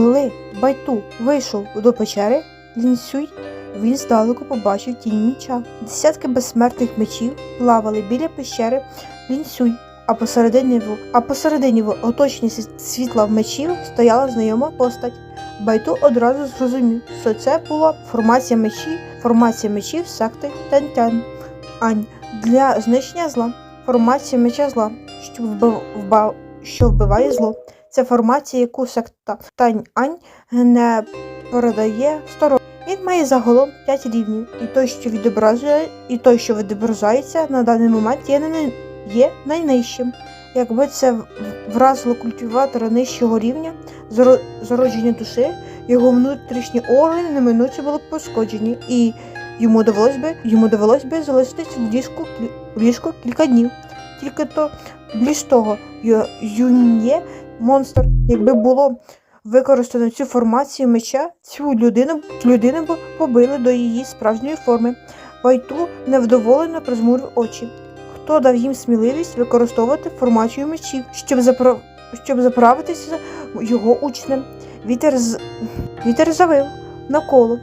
Коли Байту вийшов до печери, Лінсюй він здалеку побачив тінь меча. Десятки безсмертних мечів плавали біля пещери Лінсюй, а посередині, а посередині в оточенні світла мечів стояла знайома постать. Байту одразу зрозумів, що це була формація мечів, формація мечів секти Тентян. Ань для знищення зла. Формація меча зла, що вбиває зло. Це формація, яку секта Тань Ань не передає сторонам. Він має загалом 5 рівнів, і той, що відображує, і той, що відображається на даний момент, є, не, є найнижчим. Якби це вразило культиватора нижчого рівня зародження душі, його внутрішні органи неминуче були б пошкоджені, і йому довелось би, йому довелось би залишитись в ліжку, ліжку кілька днів. Тільки то більш того, Ю- Юнє монстр, якби було використано цю формацію меча, цю людину, людину б побили до її справжньої форми. Байту невдоволено призмурив очі. Хто дав їм сміливість використовувати формацію мечів, щоб, запра... щоб заправитися його учнем? Вітер, з... Вітер завив навколо.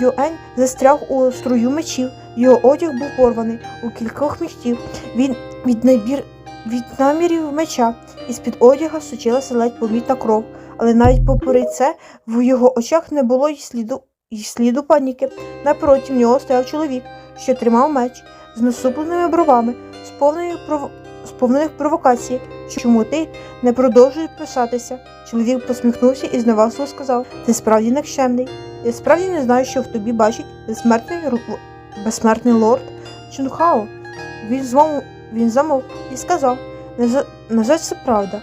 Юень застряг у струю мечів. Його одяг був порваний у кількох мечів. Він від набір від намірів меча із під одяга сочилася ледь помітна кров, але навіть попри це в його очах не було й сліду й сліду паніки. Напроти нього стояв чоловік, що тримав меч з насупленими бровами, сповнених пров... сповнених провокацій. Чому ти не продовжуєш писатися? Чоловік посміхнувся і зневажливо сказав: Ти справді никчемний. Я справді не знаю, що в тобі бачить безсмертний, безсмертний лорд Чунхао. Він змов... він замовк і сказав: «На жаль, це правда.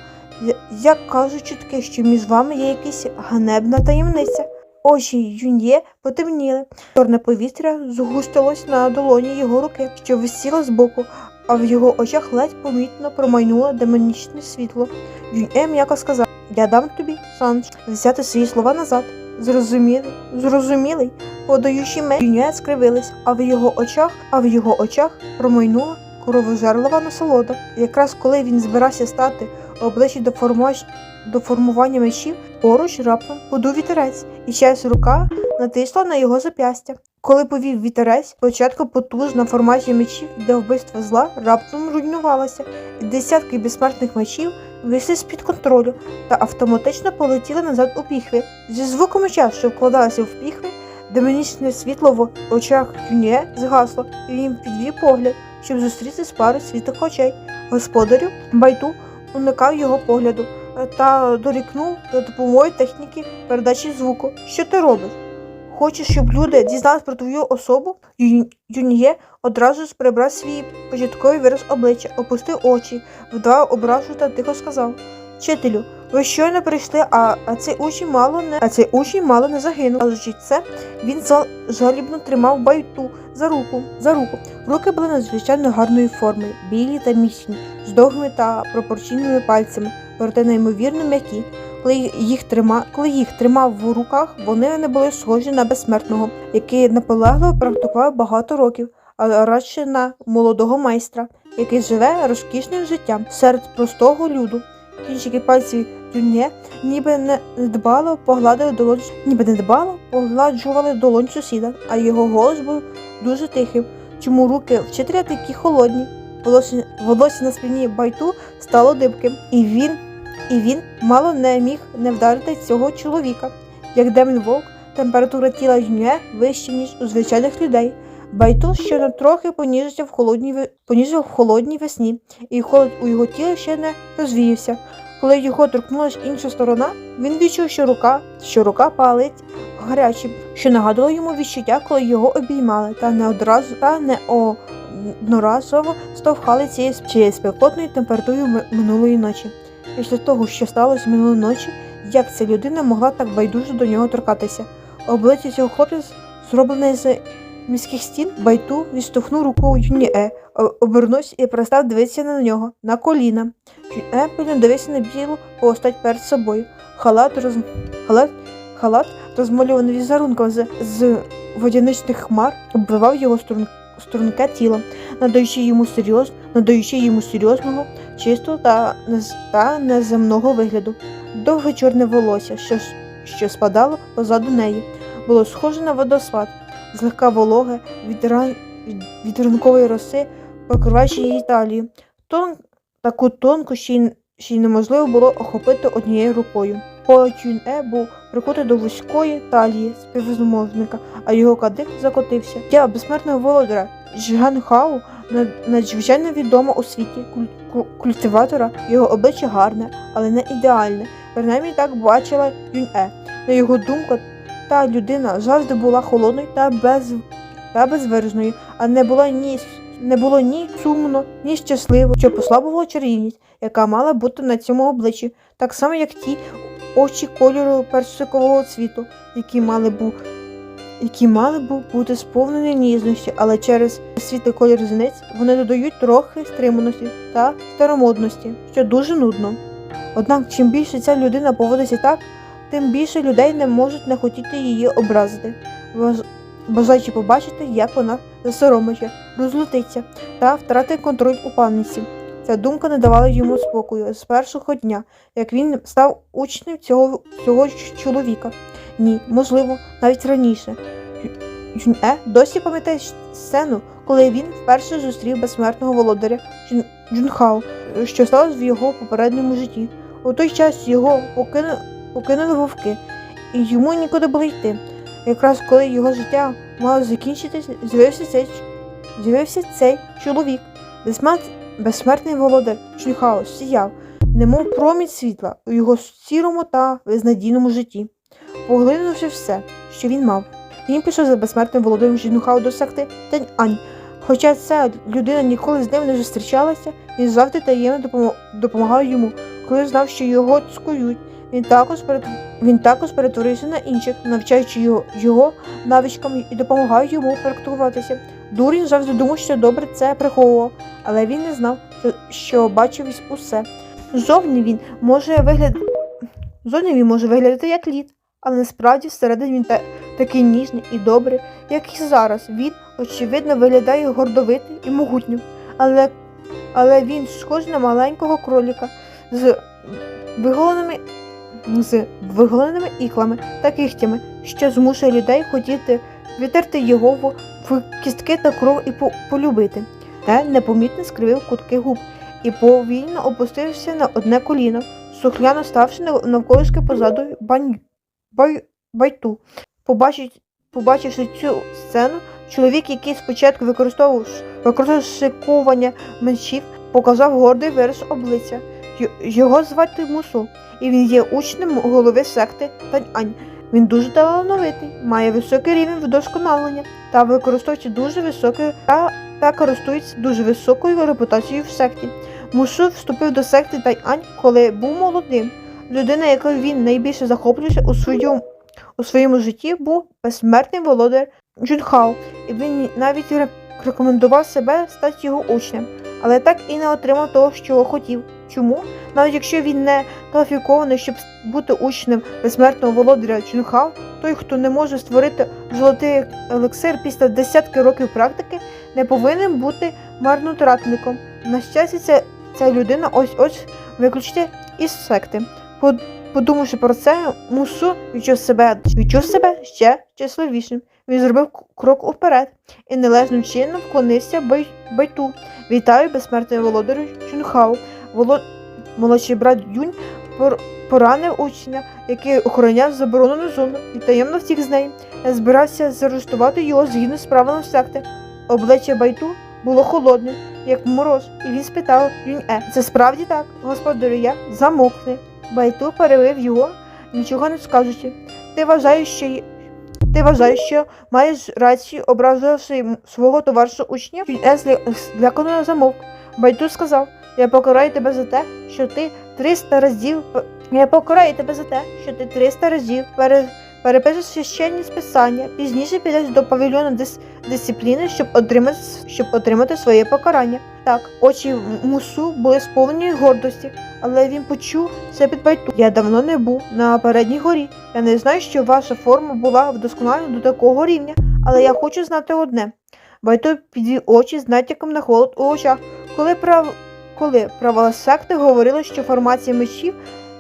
Як кажуть чутки, що між вами є якась ганебна таємниця. Очі Юньє потемніли. Чорне повітря згустилось на долоні його руки, що висіло збоку, а в його очах ледь помітно промайнуло демонічне світло. Юньє м'яко сказав: Я дам тобі шанс взяти свої слова назад. Зрозумілий, зрозумілий, подаючи меч, Юньє скривились, а в його очах, а в його очах промайнула кровожерлива насолода. Якраз коли він збирався стати обличчя до, формач... до формування мечів, поруч раптом подув вітерець, і чиясь рука натисла на його зап'ястя. Коли повів вітерець, спочатку потужна формація мечів для вбивства зла раптом руйнувалася, і десятки безсмертних мечів вийшли з-під контролю та автоматично полетіли назад у піхви. Зі звуком меча, що вкладалося в піхви, демонічне світло в очах Юніє згасло, і він підвів погляд, щоб зустріти з пару світлих очей. Господарю Байту уникав його погляду та дорікнув за допомогою техніки передачі звуку. Що ти робиш? Хочеш, щоб люди дізнались про твою особу? Юньє одразу прибрав свій початковий вираз обличчя, опустив очі, вдав ображу та тихо сказав: Вчителю, ви щойно прийшли, а, а цей учень мало не а цей учень мало не загинув. Кажучи це, він за- жалібно тримав байту за руку. За руку. Руки були надзвичайно гарної форми, білі та міцні, з довгими та пропорційними пальцями, проте неймовірно м'які. Коли їх трима, коли їх тримав в руках, вони не були схожі на безсмертного, який наполегливо практикував багато років, а радше на молодого майстра, який живе розкішним життям серед простого люду. Кінчики пальців Юнє ніби не дбало погладили долонь, ніби не дбало погладжували долонь сусіда, а його голос був дуже тихим. Чому руки вчителя такі холодні? Волосся, волосся на спині байту стало дибким, і він, і він мало не міг не вдарити цього чоловіка. Як демон вовк, температура тіла Юнє вища, ніж у звичайних людей. Байту ще трохи поніжився в холодній поніжив в холодній весні, і холод у його тілі ще не розвіявся. Коли його торкнулася інша сторона, він відчув, що рука, що рука палить гарячим, що нагадувало йому відчуття, коли його обіймали, та не одразу та не одноразово стовхали цією цією спекотною температурою минулої ночі. Після того, що сталося минулої ночі, як ця людина могла так байдуже до нього торкатися? Обличчя цього хлопця зроблене з міських стін, байту відштовхнув рукою Юніе, о- обернувся і перестав дивитися на нього, на коліна. Юніе пильно дивився на білу постать перед собою. Халат, роз... халат, халат розмальований візерунком з, з водяничних хмар, обвивав його струн... струнке тіло, надаючи йому серйоз... надаючи йому серйозного, чистого та, та неземного вигляду. Довге чорне волосся, що, що спадало позаду неї. Було схоже на водоспад, злегка вологе від, ран... від... ранкової роси, покриваючи її талію. Тон... Таку тонку, що й... що й неможливо було охопити однією рукою. По Тюн-Е був прикутий до вузької талії співзмовника, а його кадик закотився. Я безсмертного володаря Джиган Хау над- надзвичайно відома у світі куль- культиватора. Його обличчя гарне, але не ідеальне. Принаймні так бачила Юнь-Е. На його думку, та людина завжди була холодною та без та безвиражною, а не була ні не було ні сумно, ні щасливо, що послабувала чарівність, яка мала бути на цьому обличчі, так само як ті очі кольору персикового цвіту, які мали бу які мали б бути сповнені ніжності, але через світлий колір зіниць вони додають трохи стриманості та старомодності, що дуже нудно. Однак, чим більше ця людина поводиться так, тим більше людей не можуть не хотіти її образити, бажаючи побачити, як вона засоромиться, розлютиться та втратить контроль у пам'яті. Ця думка не давала йому спокою з першого дня, як він став учнем цього, цього чоловіка. Ні, можливо, навіть раніше. Юн-Е досі пам'ятає сцену, коли він вперше зустрів безсмертного володаря Джун- Джунхао, що сталося в його попередньому житті. У той час його покину... покинули вовки, і йому нікуди було йти. Якраз коли його життя мало закінчитись, з'явився цей, з'явився цей чоловік. Безсмерт... Безсмертний володар Джунхао сіяв, немов промінь світла у його сірому та безнадійному житті поглинувши все, що він мав. Він пішов за безсмертним володарем Жінухау до секти Тень Ань. Хоча ця людина ніколи з ним не зустрічалася, він завжди таємно допомагав йому, коли знав, що його цькують. Він також, він також перетворився на інших, навчаючи його, його навичкам і допомагав йому практикуватися. Дурін завжди думав, що добре це приховував, але він не знав, що бачив усе. Зовні він може вигляд... Зовні він може виглядати як лід, але насправді всередині він та- такий ніжний і добрий, як і зараз. Він, очевидно, виглядає гордовитим і могутнім, але, але він схожий на маленького кроліка з виголеними, з виголеними іклами та кігтями, що змушує людей хотіти витерти його в, кістки та кров і полюбити. Те непомітно скривив кутки губ і повільно опустився на одне коліно, сухляно ставши навколишки позаду бань, бай, байту. Побачить, побачивши цю сцену, чоловік, який спочатку використовував, використовував шикування мечів, показав гордий вираз обличчя. Його звати Мусу, і він є учнем голови секти Тань-Ань. Він дуже талановитий, має високий рівень вдосконалення та використовується дуже високою та, та користується дуже високою репутацією в секті. Мусу вступив до секти Тань-Ань, коли був молодим. Людина, якою він найбільше захоплювався у своєму, у своєму житті, був безсмертний володар Джунхао, і він навіть рекомендував себе стати його учнем, але так і не отримав того, що хотів. Чому? Навіть якщо він не кваліфікований, щоб бути учнем безсмертного володаря Джунхао, той, хто не може створити золотий елексир після десятки років практики, не повинен бути марнотратником. На щастя, ця, ця людина ось ось виключити із секти. Подумавши про це, Мусу відчув себе, відчув себе ще щасливішим. Він зробив крок уперед і належним чином вклонився бай, байту. Вітаю, безсмертний володарю Чунхау. Воло... Молодший брат Юнь пор... поранив учня, який охороняв заборонену зону і таємно втік з неї. Я збирався заарештувати його згідно з правилами секти. Обличчя байту було холодним, як мороз, і він спитав Юнь-Е. Це справді так, господарю я замовкни. Байту перевив його, нічого не скажучи. Ти вважаєш, що ти вважаєш, що маєш рацію, образивши свого товариша учня? Юнь-Е зля- злякано замовк. Байту сказав: Я покараю тебе за те, що ти 300 разів я покараю тебе за те, що ти 300 разів пере... перепишеш священні списання, пізніше підеш до павільйону дис... дисципліни, щоб отримати, щоб отримати своє покарання. Так, очі мусу були сповнені гордості, але він почув це під байту. Я давно не був на передній горі. Я не знаю, що ваша форма була вдосконалена до такого рівня, але я хочу знати одне. Байту підвів очі з натяком на холод у очах, коли прав... коли правила секти говорили, що формація мечів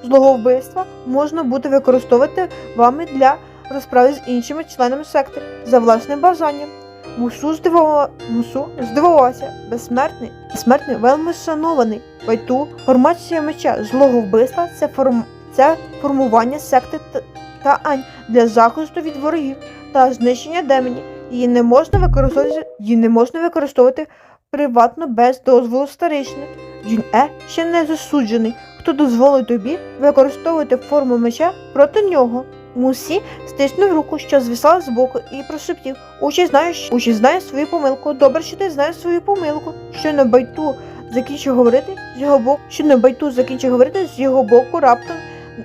злого вбивства можна буде використовувати вами для розправи з іншими членами секти за власним бажанням. Мусу, здивова... Мусу здивувався. Безсмертний, безсмертний, вельми шанований. Байту, формація меча злого вбивства це, форм... це формування секти та... та ань для захисту від ворогів та знищення демонів. Її не можна використовувати, її не можна використовувати приватно без дозволу старішини. Юн-Е ще не засуджений. Хто дозволить тобі використовувати форму меча проти нього? Мусі стиснув руку, що звисала збоку, і прошептів Учі знаєш, учі знає свою помилку. Добре, що ти знаєш свою помилку. Щойно байту закінчив говорити з його боку. Щойно байту закінчив говорити з його боку, раптом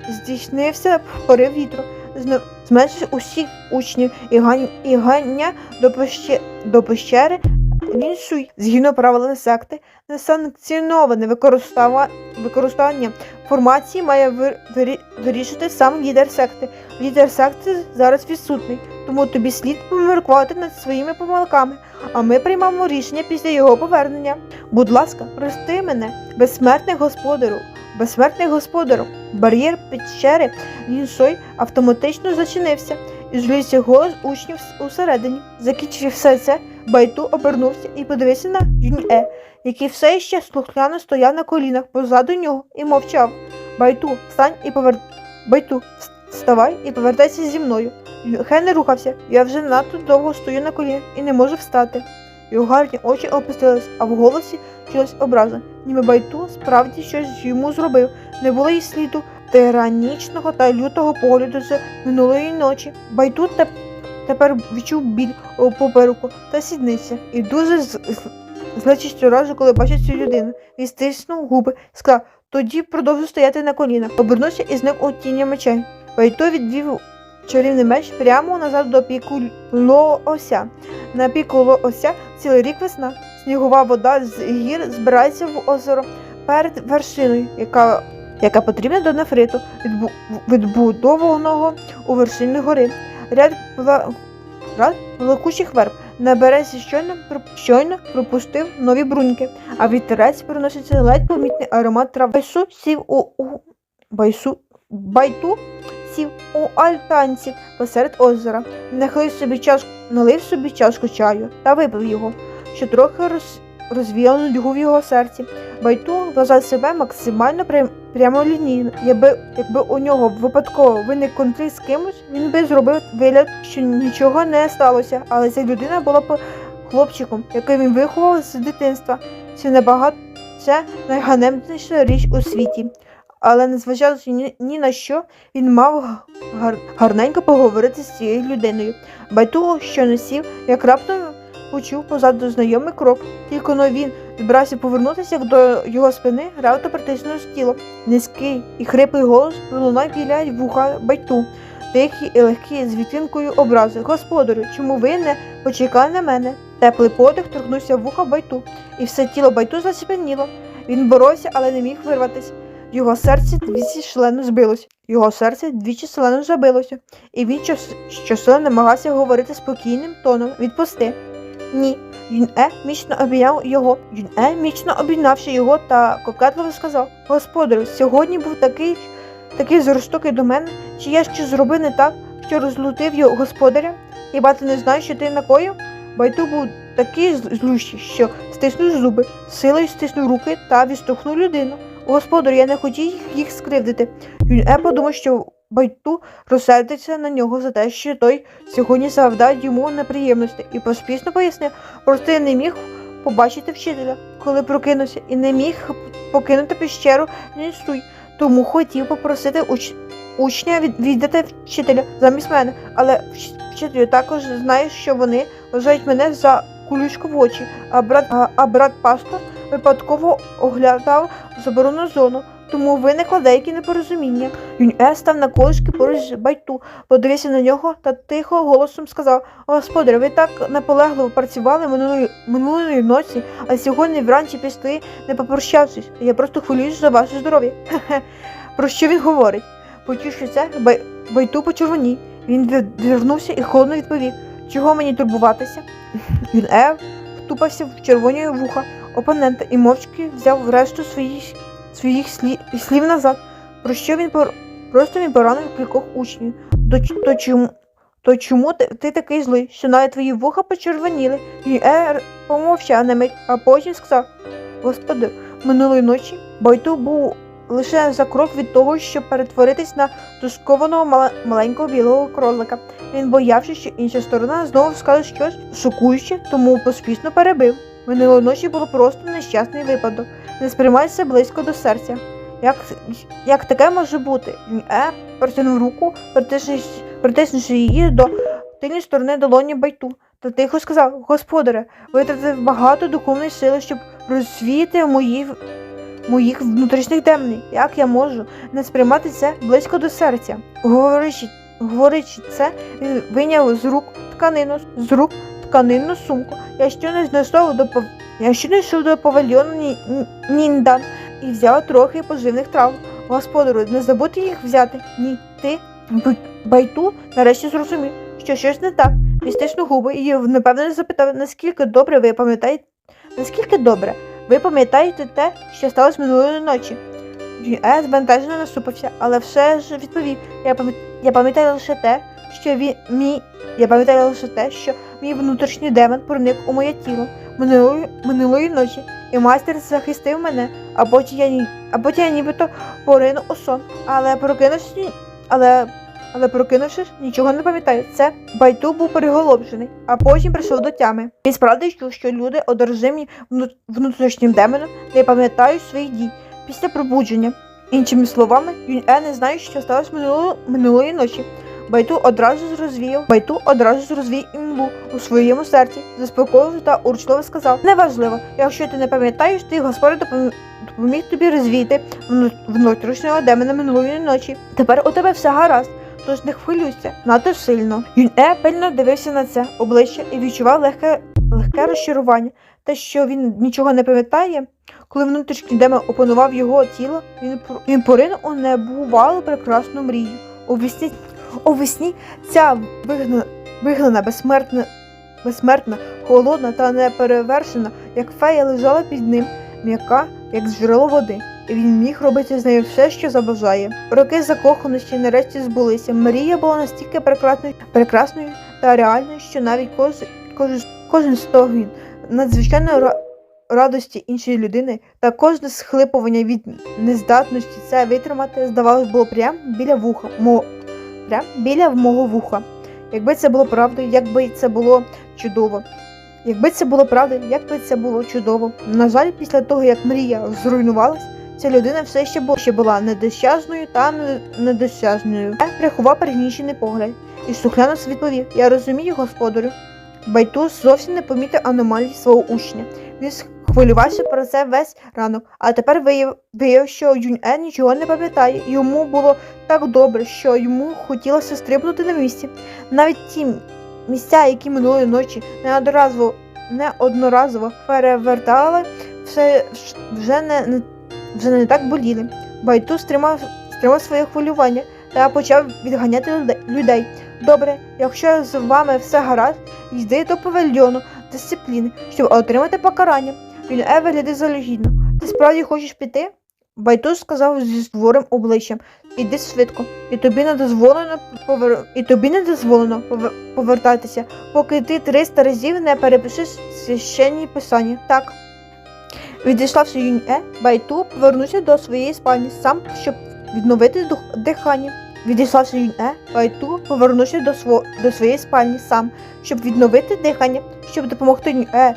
здійснився порив вітру. Зменшився усіх учнів і гання до пещери, до згідно правилами секти, несанкціоноване використання формації має вирішити сам лідер секти. Лідер секти зараз відсутний, тому тобі слід поміркувати над своїми помилками, а ми приймемо рішення після його повернення. Будь ласка, прости мене, безсмертний господарю, безсмертний господарю. Бар'єр печери Ліншой автоматично зачинився, і злівся голос учнів усередині. Закінчив все це, Байту обернувся і подивився на Юнь-Е, який все ще слухняно стояв на колінах позаду нього і мовчав. Байту, встань і повер... Байту, вставай і повертайся зі мною. Юнь-Хе не рухався. Я вже надто довго стою на колінах і не можу встати. Його гарні очі опустились, а в голосі чулась образа. Ніби Байту справді щось йому зробив. Не було й сліду тиранічного та лютого погляду з минулої ночі. Байту теп- тепер відчув біль у попереку та сідниця і дуже злечить щоразу, коли бачить цю людину. Він стиснув губи, сказав, тоді продовжу стояти на колінах. Обернувся і зник у тіні мечей. Байту відвів чарівний меч прямо назад до піку лоося. На піку лоося цілий рік весна. Снігова вода з гір збирається в озеро перед вершиною, яка, яка потрібна до нефриту, відбу, відбудованого у вершині гори. Ряд, ряд плакучих верб на березі щойно, щойно пропустив нові бруньки, а вітерець приноситься ледь помітний аромат трав. Байсу сів у, у байсу, байту сів у альтанці посеред озера, нахилив собі чашку, налив собі чашку чаю та випив його, що трохи роз, розвіяв нудьгу в його серці. Байту вважав себе максимально прям- прямолінійно. Якби, якби у нього випадково виник конфлікт з кимось, він би зробив вигляд, що нічого не сталося, але ця людина була б хлопчиком, який він виховав з дитинства. Це набагато це найганебніша річ у світі. Але незважаючи ні, на що, він мав гар, гарненько поговорити з цією людиною. Байту, що не сів, як раптом почув позаду знайомий крок. Тільки но він збирався повернутися, до його спини раптом притиснулось тіло. Низький і хриплий голос пролунав біля вуха байту, тихий і легкий з відтінкою образи. Господарю, чому ви не почекали на мене? Теплий подих торкнувся вуха байту, і все тіло байту заціпеніло. Він боровся, але не міг вирватися. Його серце двічі шлено збилося. Його серце двічі селено забилося, і він щос- щосили намагався говорити спокійним тоном. Відпусти. Ні. Юн-Е міцно обійняв його. Юн-Е міцно обійнавши його та кокетливо сказав: Господарю, сьогодні був такий, такий жорстокий до мене, чи я ще зробив не так, що розлютив його господаря? Хіба ти не знаєш, що ти накоїв? Байту був такий злющий, що стиснув зуби, силою стиснув руки та відштовхнув людину. Господарю, я не хотів їх скривдити. Юн-Е подумав, що Байту розсердиться на нього за те, що той сьогодні завдав йому неприємності, і поспішно пояснив, просто не міг побачити вчителя, коли прокинувся, і не міг покинути пещеру Нінсуй, тому хотів попросити уч... учня від... віддати вчителя замість мене, але вч- вчителю також знає, що вони вважають мене за кулючку в очі, а брат, а, а брат пастор випадково оглядав заборонену зону. Тому виникло деякі непорозуміння. Юнь-Е став на колишки поруч з байту, подивився на нього та тихо голосом сказав: Господи, ви так наполегливо працювали минулої, ночі, а сьогодні вранці пішли, не попрощавшись. Я просто хвилююсь за ваше здоров'я. Про що він говорить? Це, бай, байту почервонів. Він відвернувся і холодно відповів: Чого мені турбуватися? Юн-Е втупався в червоні вуха опонента і мовчки взяв решту своїх, своїх слів, слів назад. Про що він пор... Просто він поранив кількох учнів. То, то чому? То чому ти, ти такий злий, що навіть твої вуха почервоніли? І Ер помовчав на мить, а потім сказав: Господи, минулої ночі Байту був лише за крок від того, щоб перетворитись на тускованого мала- маленького білого кролика. Він боявся, що інша сторона знову скаже щось шокуюче, тому поспішно перебив. Минулої ночі було просто нещасний випадок. Не сприймай це близько до серця. Як, як таке може бути? Е протягнув руку, притиснувши, її до тильної сторони долоні байту, та тихо сказав: Господаре, витратив багато духовної сили, щоб розвіяти мої, моїх внутрішніх демонів. Як я можу не сприймати це близько до серця? Говорячи, говорячи це, він вийняв з рук тканину, з рук тканинну сумку. Я щойно знайшов до я щойно йшов до павильйону Ні- Ні- Ніндан і взяв трохи поживних трав. Господарю, не забудьте їх взяти. Ні, ти Байту нарешті зрозумів, що щось не так. Він стиснув губи і напевно запитав, наскільки добре ви пам'ятаєте, наскільки добре ви пам'ятаєте те, що сталося минулої ночі. Е збентежено насупився, але все ж відповів: я пам'ятаю лише те, що він мій. Я пам'ятаю лише те, що мій внутрішній демон проник у моє тіло минулої, минулої ночі, і майстер захистив мене, а потім я, ні- а потім я нібито поринув у сон, але прокинувшись, але, але прокинувшись, нічого не пам'ятаю. Це Байту був переголомшений, а потім прийшов до тями. Він справді чув, що люди, одержимі внутрішнім демоном, не пам'ятають своїх дій після пробудження. Іншими словами, Е не знає, що сталося минуло, минулої ночі. Байту одразу зрозвіяв, Байту одразу зрозвіяв імлу у своєму серці, заспокоїв та урчливо сказав: Неважливо, якщо ти не пам'ятаєш, ти Господь допом- допоміг тобі розвіяти вну- внутрішнього демона минулої ночі. Тепер у тебе все гаразд. Тож не хвилюйся надто сильно. Юн Е пильно дивився на це обличчя і відчував легке, легке розчарування. Те, що він нічого не пам'ятає, коли внутрішній демон опанував його тіло, він, він поринув у небувалу прекрасну мрію. У вісні, у вісні ця вигнана, вигнана безсмертна, безсмертна, холодна та неперевершена, як фея лежала під ним, м'яка, як джерело води, і він міг робити з нею все, що забажає. Роки закоханості нарешті збулися. Марія була настільки прекрасною, прекрасною та реальною, що навіть кожен, кожен, кожен стогін надзвичайно ра- радості іншої людини та кожне схлипування від нездатності це витримати, здавалось, було прямо біля вуха, мо, прям біля мого вуха. Якби це було правдою, якби це було чудово. Якби це було правдою, як би це було чудово. На жаль, після того, як мрія зруйнувалась, ця людина все ще була, ще була недосяжною та недосяжною. Я приховав пригнічений погляд і слухняно відповів: Я розумію, господарю. Байтус зовсім не помітив аномалій свого учня. Він хвилювався про це весь ранок, а тепер вияв, виявив, що Юнь-Е нічого не пам'ятає. Йому було так добре, що йому хотілося стрибнути на місці. Навіть ті місця, які минулої ночі неодноразово, неодноразово перевертали, все вже не, вже не так боліли. Байту стримав, стримав своє хвилювання та почав відганяти людей. Добре, якщо з вами все гаразд, йди до павильйону дисципліни, щоб отримати покарання. Він е виглядає залюгідно. Ти справді хочеш піти? Байтус сказав зі створим обличчям. Іди швидко, і тобі не дозволено повер... і тобі не дозволено повер... повертатися, поки ти 300 разів не перепишеш священні писання. Так. Відійшлавши Юнь Е, Байту повернувся до своєї спальні сам, щоб відновити дух... дихання. Відійшлавши Юнь Е, Байту повернувся до, сво... до своєї спальні сам, щоб відновити дихання, щоб допомогти Юнь Е.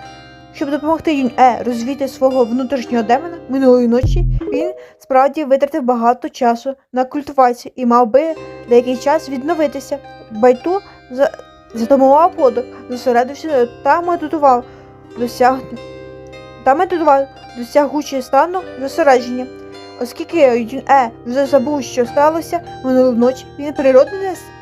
Щоб допомогти Юнь Е розвіяти свого внутрішнього демона минулої ночі, він справді витратив багато часу на культивацію і мав би деякий час відновитися. Байту за... затамував подих, зосередився та медитував, досяг... та медитував, досягучи стану зосередження. Оскільки Юн Е вже забув, що сталося минулої ночі, він природно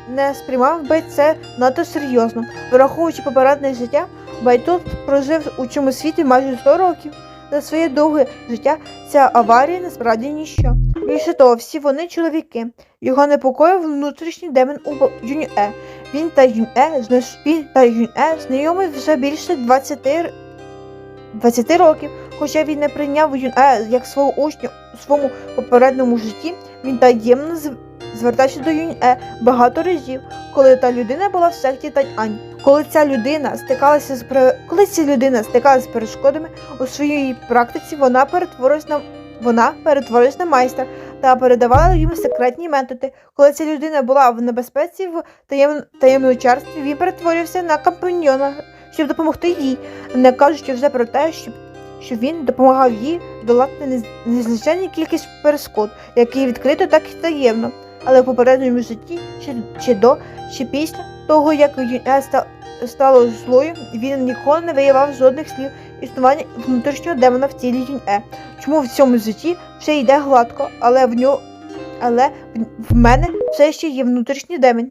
не, сприймав би це надто серйозно. Враховуючи попереднє життя, Байтут прожив у цьому світі майже 100 років. За своє довге життя ця аварія насправді ніщо. Більше того, всі вони чоловіки. Його непокоїв внутрішній демон у Юнь-Е. Він та Юнь-Е він та Юнь-Е знайомі вже більше 20, р- 20 років. Хоча він не прийняв Юнь-Е як свого учня у своєму попередньому житті, Він таємно звертався до Юнь-Е багато разів, коли та людина була в секті Тань-Ань. Коли ця людина стикалася з коли ця людина стикалася з перешкодами у своїй практиці, вона перетворилась на вона перетворилась на майстра та передавала йому секретні методи. Коли ця людина була в небезпеці в таєм... таємничарстві, він перетворився на компаньйона, щоб допомогти їй, не кажучи вже про те, щоб, щоб він допомагав їй долати нез- незліченну кількість перешкод, які відкрито, так і таємно. Але в попередньому житті, чи, чи до, чи після того, як стало злою, він ніколи не виявав жодних слів існування внутрішнього демона в тілі Юнь-Е. Чому в цьому житті все йде гладко, але в нього, але в- мене все ще є внутрішній демон.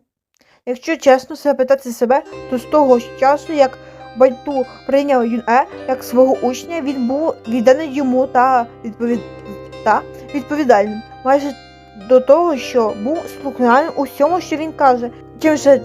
Якщо чесно запитати себе, то з того часу, як Байту прийняв Юн-Е як свого учня, він був відданий йому та, відповід... та відповідальним. Майже до того, що був слухняним усьому, що він каже. Чим же